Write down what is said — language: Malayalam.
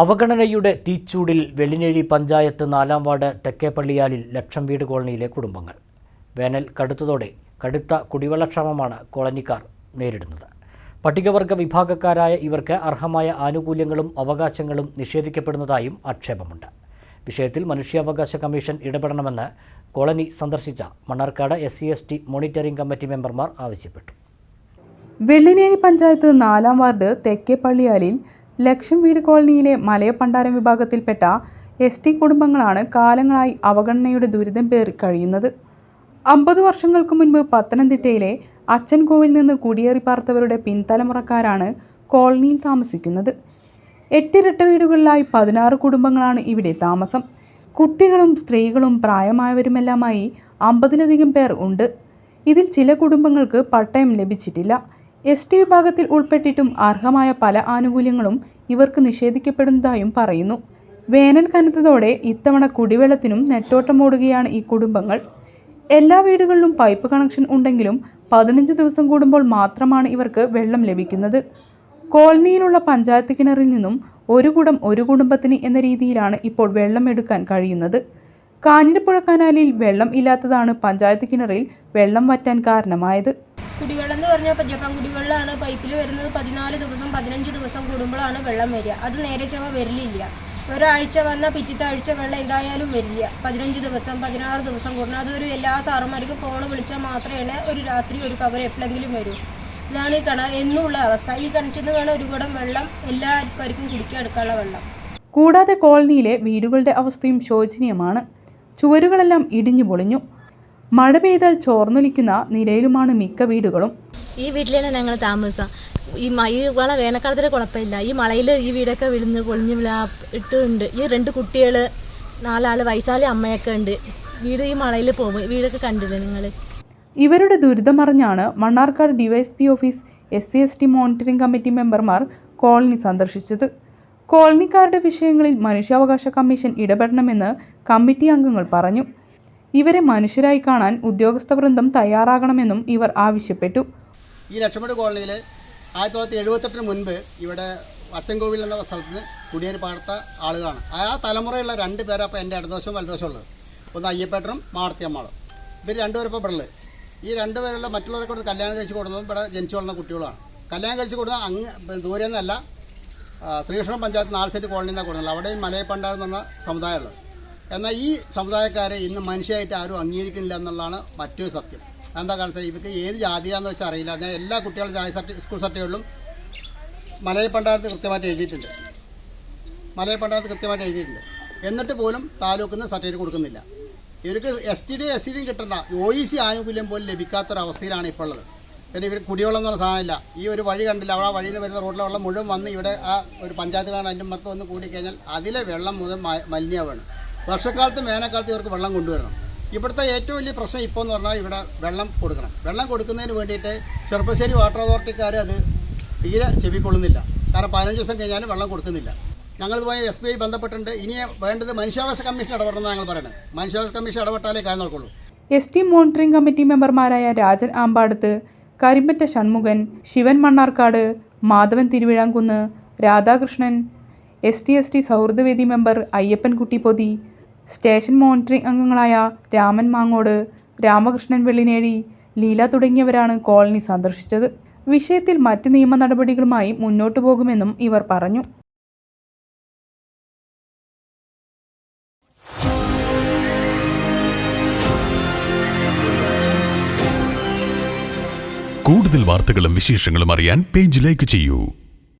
അവഗണനയുടെ തീച്ചൂടിൽ വെള്ളിനേഴി പഞ്ചായത്ത് നാലാം വാർഡ് തെക്കേപ്പള്ളിയാലിൽ ലക്ഷം വീട് കോളനിയിലെ കുടുംബങ്ങൾ. വേനൽ കടുത്തതോടെ കടുത്ത കുടിവെള്ളക്ഷാമമാണ് കോളനിക്കാർ നേരിടുന്നത്. പട്ടികവർഗ വിഭാഗക്കാരായ ഇവർക്ക് അർഹമായ ആനുകൂല്യങ്ങളും അവകാശങ്ങളും നിഷേധിക്കപ്പെടുന്നതായും ആക്ഷേപമുണ്ട്. വിഷയത്തിൽ മനുഷ്യാവകാശ കമ്മീഷൻ ഇടപെടണമെന്ന് കോളനി സന്ദർശിച്ച Mannarkkad S C S T monitoring committee മെമ്പർമാർ ആവശ്യപ്പെട്ടു. വെള്ളിനേഴി പഞ്ചായത്ത് നാലാം വാർഡ് തെക്കേപ്പള്ളിയാലിൽ ലക്ഷം വീട് കോളനിയിലെ മലയപ്പണ്ടാരം വിഭാഗത്തിൽപ്പെട്ട എസ് ടി കുടുംബങ്ങളാണ് കാലങ്ങളായി അവഗണനയുടെ ദുരിതം പേറി കഴിയുന്നത്. അമ്പത് വർഷങ്ങൾക്ക് മുൻപ് പത്തനംതിട്ടയിലെ അച്ഛൻകോവിൽ നിന്ന് കുടിയേറി പാർത്തവരുടെ പിൻതലമുറക്കാരാണ് കോളനിയിൽ താമസിക്കുന്നത്. എട്ടിരട്ട വീടുകളിലായി പതിനാറ് കുടുംബങ്ങളാണ് ഇവിടെ താമസം. കുട്ടികളും സ്ത്രീകളും പ്രായമായവരുമെല്ലാമായി അമ്പതിലധികം പേർ ഉണ്ട്. ഇതിൽ ചില കുടുംബങ്ങൾക്ക് പട്ടയം ലഭിച്ചിട്ടില്ല. എസ് ടി വിഭാഗത്തിൽ ഉൾപ്പെട്ടിട്ടും അർഹമായ പല ആനുകൂല്യങ്ങളും ഇവർക്ക് നിഷേധിക്കപ്പെടുന്നതായും പറയുന്നു. വേനൽ കനത്തതോടെ ഇത്തവണ കുടിവെള്ളത്തിനും നെട്ടോട്ടമോടുകയാണ് ഈ കുടുംബങ്ങൾ. എല്ലാ വീടുകളിലും പൈപ്പ് കണക്ഷൻ ഉണ്ടെങ്കിലും പതിനഞ്ച് ദിവസം കൂടുമ്പോൾ മാത്രമാണ് ഇവർക്ക് വെള്ളം ലഭിക്കുന്നത്. കോളനിയിലുള്ള പഞ്ചായത്ത് കിണറിൽ നിന്നും ഒരു കുടം ഒരു കുടുംബത്തിന് എന്ന രീതിയിലാണ് ഇപ്പോൾ വെള്ളം എടുക്കാൻ കഴിയുന്നത്. കാഞ്ഞിരപ്പുഴ കനാലിൽ വെള്ളം ഇല്ലാത്തതാണ് പഞ്ചായത്ത് കിണറിൽ വെള്ളം വറ്റാൻ കാരണമായത്. കുടിവെള്ളം പറഞ്ഞാൽ ജപ്പാൻ കുടിവെള്ളമാണ് പൈപ്പിൽ വരുന്നത്. പതിനാല് ദിവസം പതിനഞ്ച് ദിവസം കൂടുമ്പോഴാണ് വെള്ളം വരിക. അത് നേരെ ചൊവ്വ വരലില്ല. ഒരാഴ്ച വന്നാൽ പിറ്റത്തെ ആഴ്ച വെള്ളം എന്തായാലും വരില്ല. പതിനഞ്ച് ദിവസം പതിനാറ് ദിവസം കൂടുന്നു അതൊരു എല്ലാ സാറുമാർക്കും ഫോൺ വിളിച്ചാൽ മാത്രമേ ഒരു രാത്രി ഒരു പകരം എപ്പോഴെങ്കിലും വരൂ. ഇതാണ് ഈ കിണർ എന്നുള്ള അവസ്ഥ. ഈ കിണറ്റിൽ നിന്ന് വേണം ഒരു കുടം വെള്ളം എല്ലാവർക്കും കുടിക്കാൻ എടുക്കാനുള്ള വെള്ളം. കൂടാതെ കോളനിയിലെ വീടുകളുടെ അവസ്ഥയും ശോചനീയമാണ്. ചുവരുകളെല്ലാം ഇടിഞ്ഞു പൊളിഞ്ഞു. മഴ പെയ്താൽ ചോർന്നൊലിക്കുന്ന നിലയിലുമാണ് മിക്ക വീടുകളും. ഈ വീട്ടിലാണ് ഞങ്ങൾ താമസം. ഈ ഈ വള വേനൽക്കാലത്തിൽ കുഴപ്പമില്ല. ഈ മഴയിൽ ഈ വീടൊക്കെ വിഴുന്ന് പൊളിഞ്ഞ് വിളാ ഇട്ടുണ്ട്. ഈ രണ്ട് കുട്ടികൾ നാലാൾ വയസ്സാലെ അമ്മയൊക്കെ ഉണ്ട്. വീട് ഈ മഴയിൽ പോകും വീടൊക്കെ കണ്ടില്ലേ നിങ്ങൾ ഇവരുടെ ദുരിതമറിഞ്ഞാണ് Mannarkkad DYSP office S C S T monitoring committee മെമ്പർമാർ കോളനി സന്ദർശിച്ചത്. കോളനിക്കാരുടെ വിഷയങ്ങളിൽ മനുഷ്യാവകാശ കമ്മീഷൻ ഇടപെടണമെന്ന് കമ്മിറ്റി അംഗങ്ങൾ പറഞ്ഞു. ഇവരെ മനുഷ്യരായി കാണാൻ ഉദ്യോഗസ്ഥ വൃന്ദം തയ്യാറാകണമെന്നും ഇവർ ആവശ്യപ്പെട്ടു. ഈ ലക്ഷ്മണ കോളനിയിൽ ആയിരത്തി തൊള്ളായിരത്തി എഴുപത്തെട്ടിന് മുൻപ് ഇവിടെ അച്ചൻകോവിൽ എന്ന സ്ഥലത്ത് കുടിയേറി പാർത്ത ആളുകളാണ്. ആ തലമുറയുള്ള രണ്ട് പേരാണ് ഇപ്പോൾ എന്റെ ഇടദോഷവും വലദോഷവും ഉള്ളത് ഒന്ന് അയ്യപ്പേട്ടനും മാടത്തിയമ്മാളും ഇവർ രണ്ടുപേരും ഇപ്പോൾ ഈ രണ്ടുപേരുള്ള മറ്റുള്ളവരെ കൊണ്ട് കല്യാണം കഴിച്ച് കൊടുക്കുന്നതും ഇവിടെ ജനിച്ചു വളർന്ന കുട്ടികളാണ്. കല്യാണം കഴിച്ച് കൊടുത്താൽ അങ്ങ് ദൂരെ നിന്നല്ല ശ്രീകൃഷ്ണ പഞ്ചായത്ത് നാല് സെറ്റ് കോളനിയിൽ നിന്നാണ് കൊടുക്കുന്നത്. അവിടെയും മലയപ്പണ്ടാർ എന്ന് സമുദായമുള്ളത്. എന്നാൽ ഈ സമുദായക്കാരെ ഇന്ന് മനുഷ്യരായിട്ട് ആരും അംഗീകരിക്കുന്നില്ല എന്നുള്ളതാണ് മറ്റൊരു സത്യം. എന്താ കാരണം ഇവർക്ക് ഏത് ജാതിയാന്ന് വെച്ചാൽ അറിയില്ല. ഞാൻ എല്ലാ കുട്ടികളും ജാതി സർട്ടി സ്കൂൾ സർട്ടിഫിക്കറ്റുകളും മലയ പണ്ടാരത്ത് കൃത്യമായിട്ട് എഴുതിയിട്ടുണ്ട്. മലയപ്പണ്ടാരത്ത് കൃത്യമായിട്ട് എഴുതിയിട്ടുണ്ട്. എന്നിട്ട് പോലും താലൂക്കിൽ നിന്ന് സർട്ടിഫിക്കറ്റ് കൊടുക്കുന്നില്ല. ഇവർക്ക് S T D S C ഡിയും കിട്ടണ്ട. ഒ ഇ സി ആനുകൂല്യം പോലും ലഭിക്കാത്തൊരവസ്ഥയിലാണ് ഇപ്പോൾ ഉള്ളത്. പിന്നെ ഇവർ കുടിവെള്ളം എന്ന് പറഞ്ഞ സാധനമില്ല. ഈ ഒരു വഴി കണ്ടില്ല. അവിടെ ആ വഴിയിൽ നിന്ന് വരുന്ന റോഡിലെ വെള്ളം മുഴുവൻ വന്ന് ഇവിടെ ആ ഒരു പഞ്ചായത്തിലാണ് അതിന്റെ മറത്ത് വന്ന് കൂടിക്കഴിഞ്ഞാൽ അതിലെ വെള്ളം മുതൽ മലിനമാവാണ് വർഷക്കാലത്തും വേനൽക്കാലത്തും ഇവർക്ക് വെള്ളം കൊണ്ടുവരണം. ഇവിടുത്തെ ഏറ്റവും വലിയ പ്രശ്നം ഇപ്പോൾ എന്ന് പറഞ്ഞാൽ ഇവിടെ വെള്ളം കൊടുക്കണം. വെള്ളം കൊടുക്കുന്നതിന് വേണ്ടിയിട്ട് ചെറുപ്പശ്ശേരി വാട്ടർ അതോറിറ്റിക്കാർ അത് തീരെ ചെവിക്കൊള്ളുന്നില്ല. കാരണം പതിനഞ്ച് ദിവസം കഴിഞ്ഞാലും വെള്ളം കൊടുക്കുന്നില്ല. ഞങ്ങളിതുമായി എസ് ബി ഐ ബന്ധപ്പെട്ടിട്ടുണ്ട്. ഇനി വേണ്ടത് മനുഷ്യാവകാശ കമ്മീഷൻ ഇടപെടണമെന്ന് ഞങ്ങൾ പറയുന്നത് മനുഷ്യാവകാശ കമ്മീഷൻ ഇടപെട്ടാലേ കാര്യം നോക്കുള്ളൂ എസ് ടി മോണിറ്ററിംഗ് കമ്മിറ്റി മെമ്പർമാരായ Rajan Ambadath Karimbatta Shanmukhan Shivan Mannarkkad Madhavan Thiruvizhamkunnu Radhakrishnan S T S T സൗഹൃദവേദി member Ayyappankutty പൊതി സ്റ്റേഷൻ മോണിറ്ററിംഗ് അംഗങ്ങളായ രാമൻ മാങ്ങോട് രാമകൃഷ്ണൻ വെള്ളിനേഴി ലീല തുടങ്ങിയവരാണ് കോളനി സന്ദർശിച്ചത്. വിഷയത്തിൽ മറ്റ് നിയമ നടപടികളുമായി മുന്നോട്ടു പോകുമെന്നും ഇവർ പറഞ്ഞു. കൂടുതൽ വാർത്തകളും വിശേഷങ്ങളും അറിയാൻ പേജ് ലൈക്ക് ചെയ്യൂ.